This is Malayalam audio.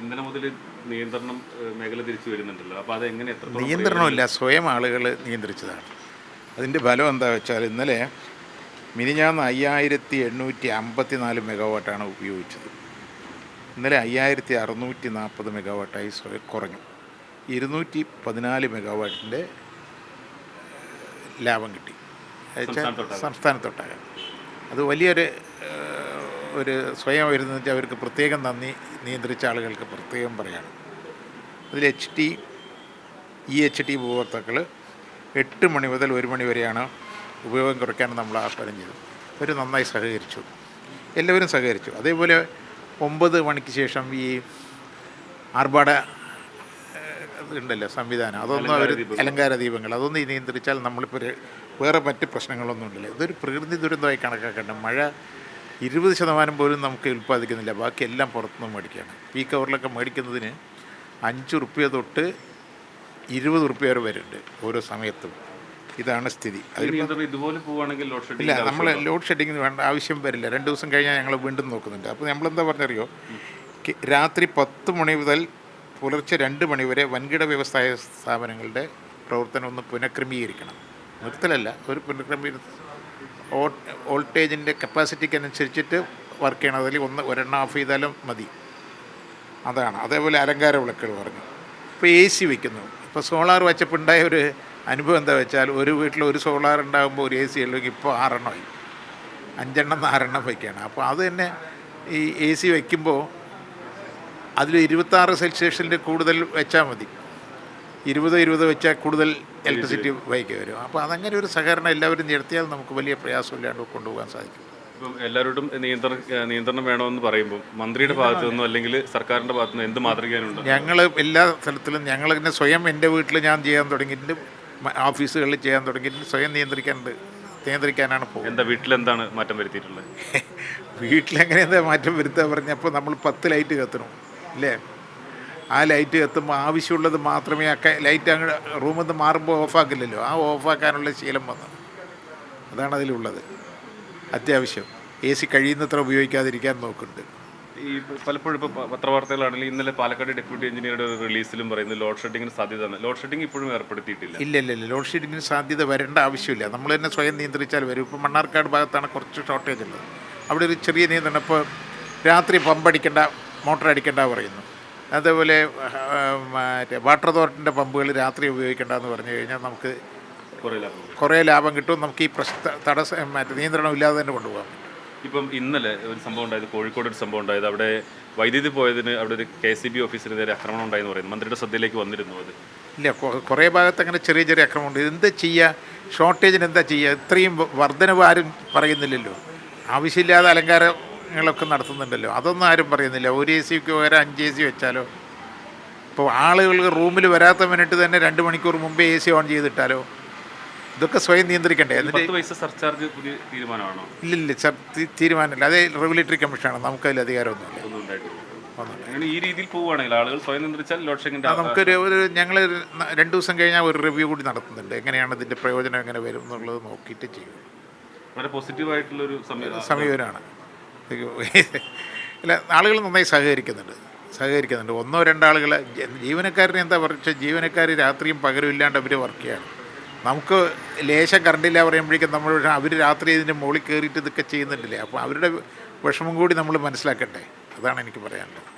ഇന്നലെ മുതൽ നിയന്ത്രണം മേഖല തിരിച്ചു വരുന്നുണ്ടല്ലോ. അപ്പോൾ അത് എങ്ങനെ നിയന്ത്രണമില്ല സ്വയം ആളുകൾ നിയന്ത്രിച്ചതാണ്. അതിന്റെ ഫലം എന്താ വെച്ചാൽ ഇന്നലെ മിനിഞ്ഞാന്ന് അയ്യായിരത്തി എണ്ണൂറ്റി അമ്പത്തി നാല് മെഗാവാട്ടാണ് ഉപയോഗിച്ചത്. ഇന്നലെ അയ്യായിരത്തി അറുന്നൂറ്റി നാൽപ്പത് മെഗാവാട്ടായി സ്വയം കുറഞ്ഞു. ഇരുന്നൂറ്റി പതിനാല് മെഗാവാട്ടിന്റെ ലാഭം കിട്ടി. സംസ്ഥാനത്തൊട്ടാകെ അത് വലിയൊരു ഒരു സ്വയം വരുന്നതിന്റെ അവർക്ക് പ്രത്യേകം നന്ദി നിയന്ത്രിച്ച ആളുകൾക്ക് പ്രത്യേകം പറയാണ് അതിൽ H T E H T ഉപഭോക്താക്കൾ എട്ട് മണി മുതൽ ഒരു മണി വരെയാണ് ഉപയോഗം കുറയ്ക്കാൻ നമ്മൾ ആഹ്വാനം ചെയ്തത്. അവർ നന്നായി സഹകരിച്ചു. എല്ലാവരും സഹകരിച്ചു. അതേപോലെ ഒമ്പത് മണിക്ക് ശേഷം ഈ ആർഭാട ഉണ്ടല്ലോ സംവിധാനം. അതൊന്നും അവർ അലങ്കാര ദീപങ്ങൾ. അതൊന്നും നിയന്ത്രിച്ചാൽ നമ്മളിപ്പോൾ ഒരു വേറെ മറ്റ് പ്രശ്നങ്ങളൊന്നും ഉണ്ടല്ലോ. ഇതൊരു പ്രകൃതി ദുരന്തമായി കണക്കാക്കേണ്ട മഴ ഇരുപത് ശതമാനം പോലും നമുക്ക് ഉൽപ്പാദിക്കുന്നില്ല. ബാക്കിയെല്ലാം പുറത്തുനിന്ന് മേടിക്കുകയാണ്. പീക്ക് അവറിലൊക്കെ മേടിക്കുന്നതിന് അഞ്ച് റുപ്യ തൊട്ട് ഇരുപത് റുപ്യ വരെ വരുന്നുണ്ട് ഓരോ സമയത്തും. ഇതാണ് സ്ഥിതി. ഇതുപോലെ പോവുകയാണെങ്കിൽ ലോഡ് ഇല്ല നമ്മൾ ലോഡ് ഷെഡിങ്ങിന് വേണ്ട ആവശ്യം വരില്ല. രണ്ട് ദിവസം കഴിഞ്ഞാൽ ഞങ്ങൾ വീണ്ടും നോക്കുന്നുണ്ട്. അപ്പോൾ നമ്മളെന്താ പറഞ്ഞറിയോ? രാത്രി പത്ത് മണി മുതൽ പുലർച്ചെ രണ്ട് മണി വരെ വൻകിട വ്യവസായ സ്ഥാപനങ്ങളുടെ പ്രവർത്തനം ഒന്ന് പുനഃക്രമീകരിക്കണം. നിർത്തലല്ല ഒരു പുനഃക്രമീ വോൾട്ടേജിന്റെ കപ്പാസിറ്റിക്ക് അനുസരിച്ചിട്ട് വർക്ക് ചെയ്യണം. അതിൽ ഒന്ന് ഒരെണ്ണം ഓഫ് ചെയ്താലും മതി. അതാണ്. അതേപോലെ അലങ്കാര വിളക്കുകൾ പറഞ്ഞു. ഇപ്പോൾ എ സി വയ്ക്കുന്നു ഇപ്പോൾ സോളാർ വെച്ചപ്പോൾ ഉണ്ടായ ഒരു അനുഭവം എന്താ വെച്ചാൽ ഒരു വീട്ടിൽ ഒരു സോളാർ ഉണ്ടാകുമ്പോൾ ഒരു എ സി ഉള്ളെങ്കിൽ ഇപ്പോൾ ആറെണ്ണമായി. അഞ്ചെണ്ണം ആറെണ്ണം വയ്ക്കുകയാണ്. അപ്പോൾ അത് തന്നെ ഈ എ സി വയ്ക്കുമ്പോൾ അതിൽ ഇരുപത്താറ് സെൽഷ്യസിന്റെ കൂടുതൽ വെച്ചാൽ മതി. ഇരുപത് ഇരുപത് വെച്ചാൽ കൂടുതൽ ഇലക്ട്രിസിറ്റി വൈകി വരും. അപ്പോൾ അതങ്ങനെ ഒരു സഹകരണം എല്ലാവരും നിർത്തിയാൽ നമുക്ക് വലിയ പ്രയാസമില്ലാണ്ട് കൊണ്ടുപോകാൻ സാധിക്കും. ഇപ്പം എല്ലാവരോടും നിയന്ത്രണം നിയന്ത്രണം വേണമെന്ന് പറയുമ്പോൾ മന്ത്രിയുടെ ഭാഗത്തു നിന്നോ അല്ലെങ്കിൽ സർക്കാരിന്റെ ഭാഗത്തു നിന്നോ എന്ത് മാതൃകയാണുണ്ട് ഞങ്ങൾ എല്ലാ സ്ഥലത്തിലും ഞങ്ങൾ തന്നെ സ്വയം എന്റെ വീട്ടിൽ ഞാൻ ചെയ്യാൻ തുടങ്ങിയിട്ടുണ്ട് ഓഫീസുകളിൽ ചെയ്യാൻ തുടങ്ങിയിട്ടുണ്ട് സ്വയം നിയന്ത്രിക്കാനുണ്ട് നിയന്ത്രിക്കാനാണ് പോകുന്നത്. എന്താ വീട്ടിലെന്താണ് മാറ്റം വരുത്തിയിട്ടുള്ളത്? വീട്ടിലെങ്ങനെ എന്താ മാറ്റം വരുത്തുക പറഞ്ഞപ്പോൾ നമ്മൾ പത്ത് ലൈറ്റ് കത്തണം അല്ലേ ആ ലൈറ്റ് എത്തുമ്പോൾ ആവശ്യമുള്ളത് മാത്രമേ ആ ലൈറ്റ് അങ്ങ് റൂമിൽ നിന്ന് മാറുമ്പോൾ ഓഫാക്കില്ലല്ലോ. ആ ഓഫാക്കാനുള്ള ശീലം വന്നു. അതാണ് അതിലുള്ളത്. അത്യാവശ്യം. എ സി കഴിയുന്നത്ര ഉപയോഗിക്കാതിരിക്കാൻ നോക്കുന്നുണ്ട്. ഈ പലപ്പോഴും ഇപ്പോൾ പത്രവാർത്തകളാണെങ്കിൽ ഇന്നലെ പാലക്കാട് ഡെപ്യൂട്ടി എഞ്ചിനീയറുടെ ഒരു റിലീസിലും പറയുന്നത് ലോഡ് ഷെഡിങ്ങിന് സാധ്യത ലോഡ് ഷെഡിങ് ഇപ്പോഴും ഏർപ്പെടുത്തിയിട്ടില്ല. ഇല്ല ഇല്ല ഇല്ല. ലോഡ് ഷെഡിങ്ങിന് സാധ്യത വരേണ്ട ആവശ്യമില്ല. നമ്മൾ തന്നെ സ്വയം നിയന്ത്രിച്ചാൽ വരും. ഇപ്പോൾ മണ്ണാർക്കാട് ഭാഗത്താണ് കുറച്ച് ഷോർട്ടേജ് ഉള്ളത്. അവിടെ ഒരു ചെറിയ നിയന്ത്രണം. ഇപ്പോൾ രാത്രി പമ്പടിക്കേണ്ട മോട്ടർ അടിക്കേണ്ട പറയുന്നു. അതേപോലെ മറ്റേ വാട്ടർ അതോറിറ്റിന്റെ പമ്പുകൾ രാത്രി ഉപയോഗിക്കേണ്ടതെന്ന് പറഞ്ഞു കഴിഞ്ഞാൽ നമുക്ക് കുറേ ലാഭം കുറേ ലാഭം കിട്ടും. നമുക്ക് ഈ പ്രശ്ന തടസ്സം മറ്റേ നിയന്ത്രണം ഇല്ലാതെ തന്നെ കൊണ്ടുപോകാം. ഇപ്പം ഇന്നലെ ഒരു സംഭവം ഉണ്ടായത് കോഴിക്കോട് ഒരു സംഭവം ഉണ്ടായത്. അവിടെ വൈദ്യുതി പോയതിന് അവിടെ ഒരു കെ സി ബി ഓഫീസിന് നേരെ ആക്രമണം ഉണ്ടായെന്ന് പറയുന്നത് മന്ത്രിയുടെ ശ്രദ്ധയിലേക്ക് വന്നിരുന്നു അത്. ഇല്ല കുറേ ഭാഗത്ത് അങ്ങനെ ചെറിയ ചെറിയ അക്രമമുണ്ട് എന്താ ചെയ്യുക ഷോർട്ടേജിന് എന്താ ചെയ്യുക ഇത്രയും വർധനവ് ആരും പറയുന്നില്ലല്ലോ. ആവശ്യമില്ലാതെ അലങ്കാരങ്ങളൊക്കെ നടത്തുന്നുണ്ടല്ലോ. അതൊന്നും ആരും പറയുന്നില്ല. ഒരു എ സിക്ക് പകരം അഞ്ച് എ സി വെച്ചാലോ? ഇപ്പോൾ ആളുകൾക്ക് റൂമിൽ വരാത്ത മിനിറ്റ് തന്നെ രണ്ട് മണിക്കൂർ മുമ്പേ എ സി ഓൺ ചെയ്തിട്ടാലോ? ഇതൊക്കെ സ്വയം നിയന്ത്രിക്കണ്ടേ? എന്നിട്ട് പൈസ സർചാർജ് പുതിയ തീരുമാനമാണോ? ഇല്ലില്ല തീരുമാനമില്ല. അതേ റെഗുലേറ്ററി കമ്മീഷനാണ്. നമുക്കതിൽ അധികാരമൊന്നുമില്ല. ഈ രീതിയിൽ പോവുകയാണെങ്കിൽ ആളുകൾ സ്വയം നിയന്ത്രിച്ചാൽ ലോഡ് നമുക്കൊരു ഒരു ഞങ്ങൾ രണ്ട് ദിവസം കഴിഞ്ഞാൽ ഒരു റിവ്യൂ കൂടി നടത്തുന്നുണ്ട്. എങ്ങനെയാണ് ഇതിന്റെ പ്രയോജനം എങ്ങനെ വരും എന്നുള്ളത് നോക്കിയിട്ട് ചെയ്യും. വളരെ പോസിറ്റീവായിട്ടുള്ളൊരു സമീപനമാണ് അല്ല ആളുകൾ നന്നായി സഹകരിക്കുന്നുണ്ട്. സഹകരിക്കുന്നുണ്ട്. ഒന്നോ രണ്ടാളുകൾ ജീവനക്കാരനെ എന്താ പറയുക ജീവനക്കാർ രാത്രിയും പകലും ഇല്ലാണ്ട് അവർ വർക്ക് ചെയ്യാണ്. നമുക്ക് ലേശം കറണ്ടില്ല പറയുമ്പോഴേക്കും നമ്മൾ അവർ രാത്രി ഇതിന്റെ മുകളിൽ കയറിയിട്ട് ഇതൊക്കെ ചെയ്യുന്നുണ്ടല്ലേ? അപ്പോൾ അവരുടെ വിഷമം കൂടി നമ്മൾ മനസ്സിലാക്കണ്ടേ? അതാണ് എനിക്ക് പറയാനുള്ളത്.